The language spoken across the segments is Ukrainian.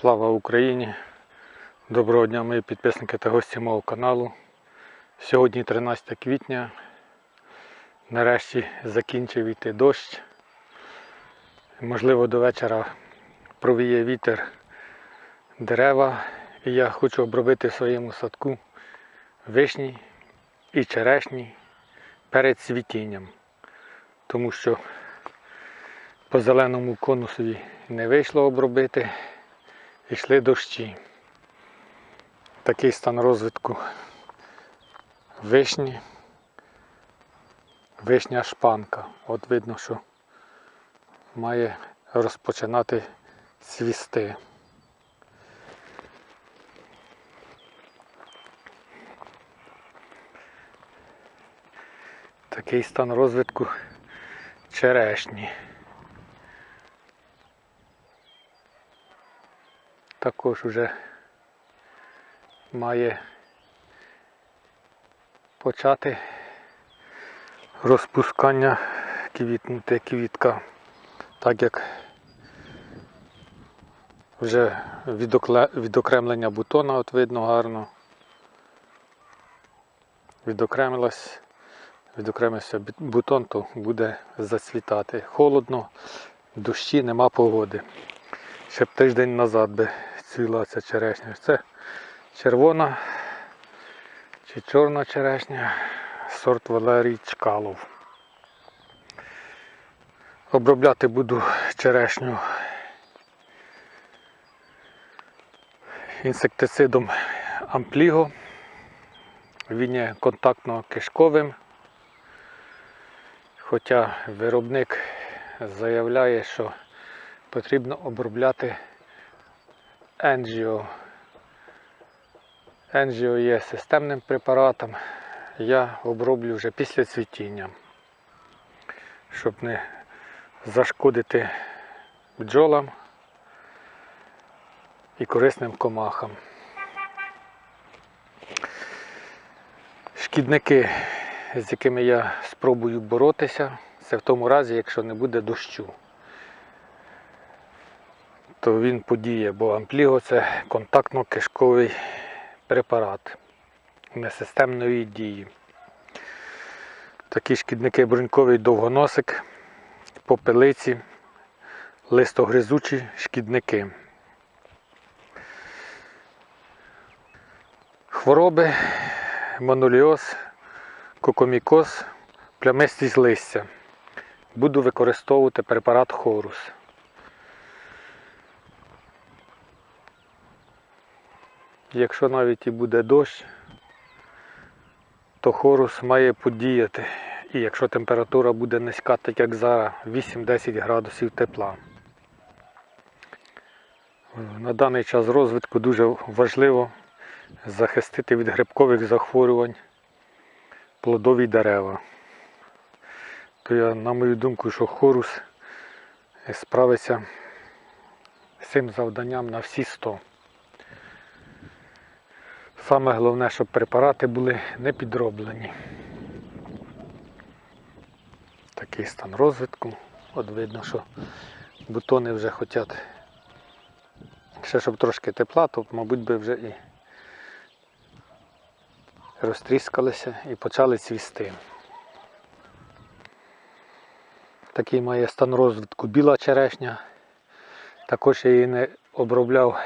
Слава Україні! Доброго дня, мої підписники та гості мого каналу. Сьогодні 13 квітня. Нарешті закінчив йти дощ. Можливо, до вечора провіє вітер дерева. І я хочу обробити в своєму садку вишні і черешні перед цвітінням. Тому що по зеленому конусові не вийшло обробити. Йшли дощі. Такий стан розвитку вишні. Вишня шпанка. От видно, що має розпочинати цвісти. Такий стан розвитку черешні. Також вже має почати розпускання квітнути квітка, так як вже відокремлення бутона от видно гарно. Відокремилась, відокремився бутон, то буде зацвітати. Холодно, дощі, нема погоди. Ще б тиждень назад би цвіла ця черешня. Це червона чи чорна черешня, сорт Валерій Чкалов. Обробляти буду черешню інсектицидом Ампліго. Він є контактно-кишковим. Хоча виробник заявляє, що потрібно обробляти Енджіо. Енджіо є системним препаратом. Я оброблю вже після цвітіння, щоб не зашкодити бджолам і корисним комахам. Шкідники, з якими я спробую боротися, це в тому разі, якщо не буде дощу то він подіє, бо ампліго це контактно-кишковий препарат несистемної дії. Такі шкідники бруньковий довгоносик, попелиці, листогризучі шкідники. Хвороби, моноліоз, кокомікоз, плямистість листя. Буду використовувати препарат Хорус. Якщо навіть і буде дощ, то хорус має подіяти. І якщо температура буде низька, так як зараз, 8-10 градусів тепла. На даний час розвитку дуже важливо захистити від грибкових захворювань плодові дерева. То я, на мою думку, що хорус справиться з цим завданням на всі 100. Саме головне, щоб препарати були не підроблені. Такий стан розвитку. От видно, що бутони вже хочуть. Ще щоб трошки тепла, то, мабуть, би вже і розтріскалися і почали цвісти. Такий має стан розвитку біла черешня. Також я її не обробляв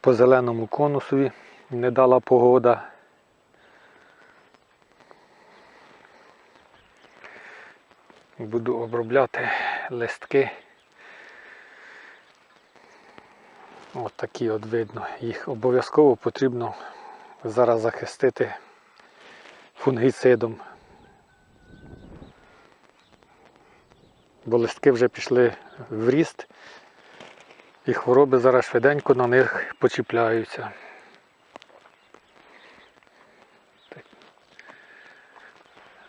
по зеленому конусові не дала погода. Буду обробляти листки. От такі от видно. Їх обов'язково потрібно зараз захистити фунгіцидом. Бо листки вже пішли в ріст і хвороби зараз швиденько на них почіпляються.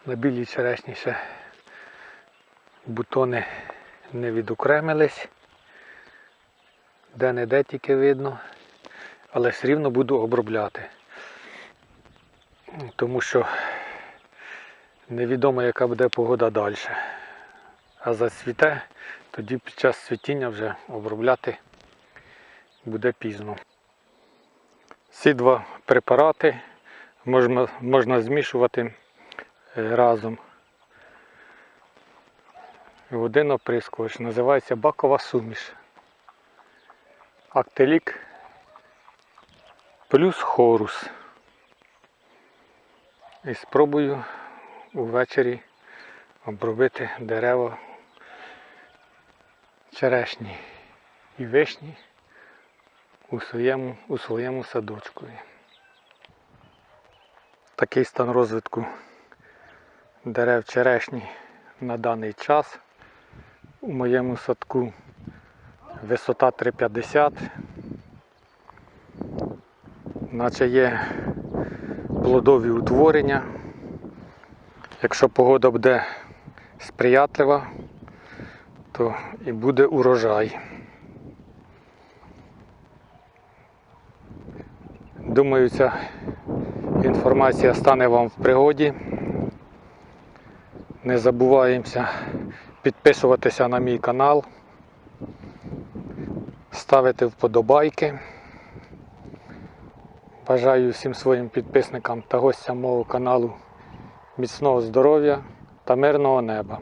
На білій черешні ще бутони не відокремились, де-не-де тільки видно, але все рівно буду обробляти. Тому що невідомо яка буде погода далі. А зацвіте, тоді під час цвітіння вже обробляти буде пізно. Ці два препарати можна, можна змішувати е, разом. В один оприскувач називається бакова суміш. Актелік плюс хорус. І спробую увечері обробити дерева черешні і вишні у своєму, у своєму садочку. Такий стан розвитку дерев черешні на даний час у моєму садку висота 3,50, наче є плодові утворення. Якщо погода буде сприятлива, то і буде урожай. Думаю, ця інформація стане вам в пригоді. Не забуваємося підписуватися на мій канал, ставити вподобайки. Бажаю всім своїм підписникам та гостям мого каналу міцного здоров'я та мирного неба.